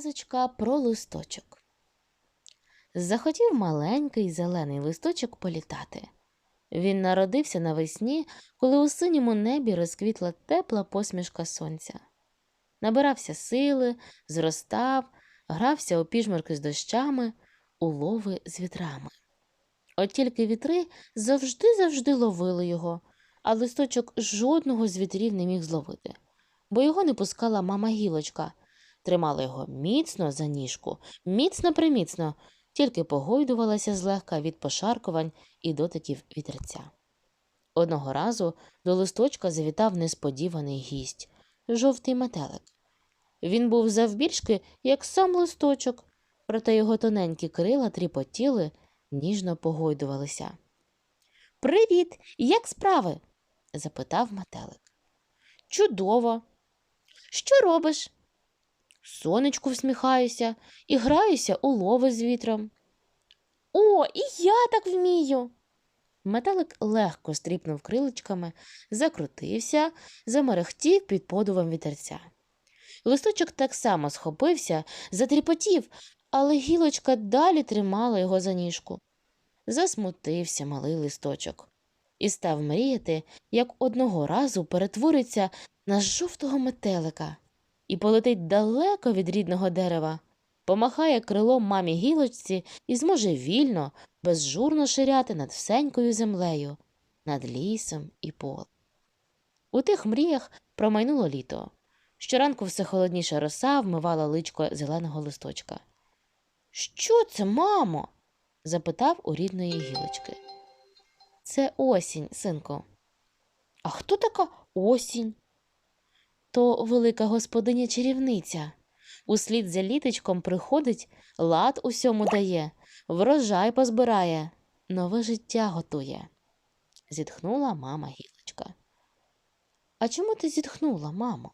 Казочка про листочок. Захотів маленький зелений листочок політати. Він народився навесні, коли у синьому небі розквітла тепла посмішка сонця. Набирався сили, зростав, грався у піжмурки з дощами, у лови з вітрами. От тільки вітри завжди-завжди ловили його, а листочок жодного з вітрів не міг зловити, бо його не пускала мама гілочка, тримала його міцно за ніжку, міцно приміцно, тільки погойдувалася злегка від пошаркувань і дотиків вітерця. Одного разу до листочка завітав несподіваний гість жовтий метелик. Він був завбільшки, як сам листочок, проте його тоненькі крила тріпотіли, ніжно погойдувалися. Привіт! Як справи? запитав метелик. Чудово. Що робиш? Сонечку всміхаюся і граюся у лови з вітром. О, і я так вмію. Метелик легко стріпнув крилечками, закрутився, замерехтів під подувом вітерця. Листочок так само схопився, затріпотів, але гілочка далі тримала його за ніжку. Засмутився малий листочок і став мріяти, як одного разу перетвориться на жовтого метелика і полетить далеко від рідного дерева, помахає крилом мамі гілочці і зможе вільно, безжурно ширяти над всенькою землею, над лісом і полем. У тих мріях промайнуло літо. Щоранку все холодніша роса вмивала личко зеленого листочка. Що це, мамо? запитав у рідної гілочки. Це осінь, синку. А хто така осінь? То велика господиня чарівниця. Услід за літочком приходить, лад усьому дає, врожай позбирає, нове життя готує. Зітхнула мама гілочка. А чому ти зітхнула, мамо?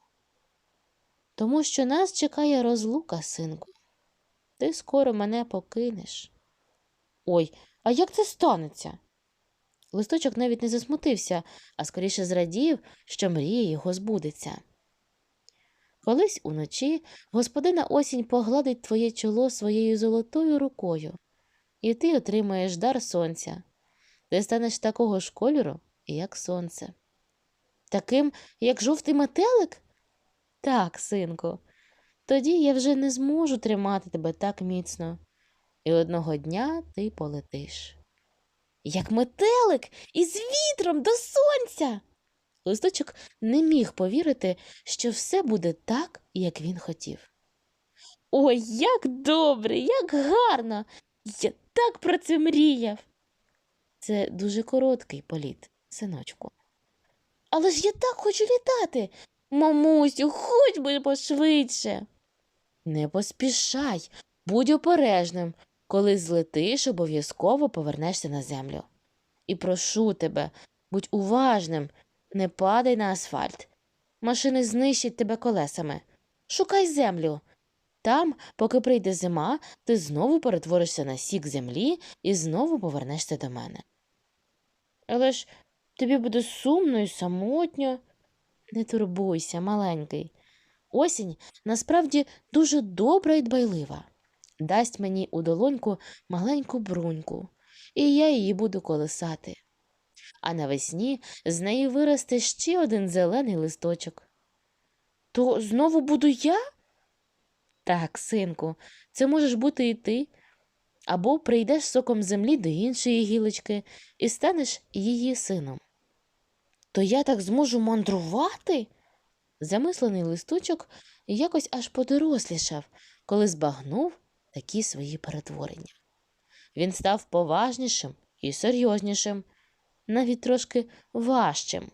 Тому що нас чекає розлука, синку. Ти скоро мене покинеш. Ой, а як це станеться? Листочок навіть не засмутився, а скоріше зрадів, що мрія його збудеться. Колись уночі господина осінь погладить твоє чоло своєю золотою рукою, і ти отримаєш дар сонця. Ти станеш такого ж кольору, як сонце. Таким, як жовтий метелик? Так, синку, тоді я вже не зможу тримати тебе так міцно, і одного дня ти полетиш. Як метелик із вітром до сонця. Листочок не міг повірити, що все буде так, як він хотів. Ой, як добре, як гарно! Я так про це мріяв. Це дуже короткий політ, синочку. Але ж я так хочу літати. Мамусю, хоч би пошвидше. Не поспішай, будь обережним. Коли злетиш, обов'язково повернешся на землю. І прошу тебе, будь уважним, не падай на асфальт. Машини знищать тебе колесами. Шукай землю. Там, поки прийде зима, ти знову перетворишся на сік землі і знову повернешся до мене. Але ж тобі буде сумно і самотньо. Не турбуйся, маленький. Осінь насправді дуже добра і дбайлива. Дасть мені у долоньку маленьку бруньку, і я її буду колисати. А навесні з неї виросте ще один зелений листочок. То знову буду я? Так, синку, це можеш бути і ти. Або прийдеш соком землі до іншої гілочки і станеш її сином. То я так зможу мандрувати? Замислений листочок якось аж подорослішав, коли збагнув такі свої перетворення. Він став поважнішим і серйознішим, навіть трошки важчим.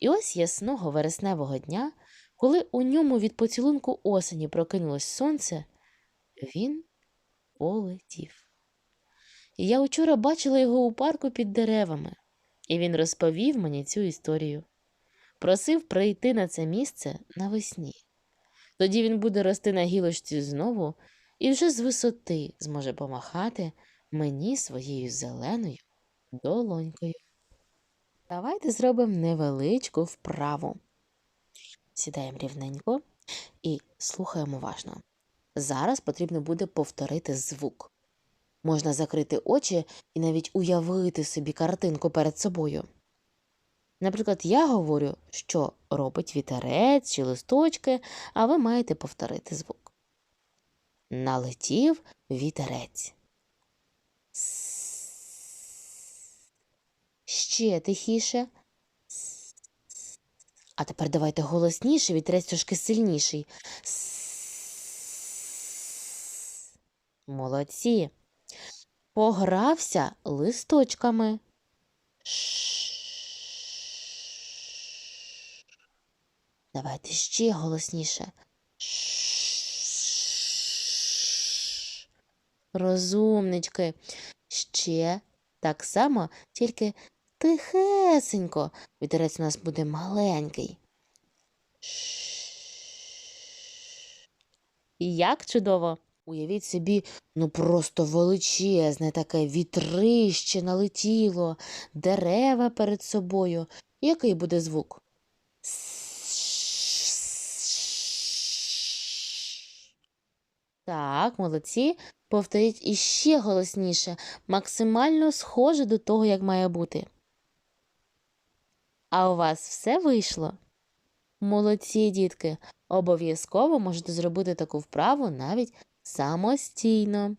І ось ясного вересневого дня, коли у ньому від поцілунку осені прокинулось сонце, він полетів. Я учора бачила його у парку під деревами, і він розповів мені цю історію. Просив прийти на це місце навесні. Тоді він буде рости на гілочці знову і вже з висоти зможе помахати мені своєю зеленою долонькою. Давайте зробимо невеличку вправу. Сідаємо рівненько і слухаємо уважно. Зараз потрібно буде повторити звук. Можна закрити очі і навіть уявити собі картинку перед собою. Наприклад, я говорю, що робить вітерець чи листочки, а ви маєте повторити звук. Налетів вітерець. Ще тихіше. А тепер давайте голосніше, вітерець трошки сильніший. Молодці. Погрався листочками. Давайте ще голосніше. Розумнички. Ще так само, тільки тихесенько. Вітерець у нас буде маленький. Як чудово! Уявіть собі, ну просто величезне таке вітрище налетіло, дерева перед собою. Який буде звук? Так, молодці. Повторіть іще голосніше, максимально схоже до того, як має бути. А у вас все вийшло? Молодці, дітки, обов'язково можете зробити таку вправу навіть самостійно.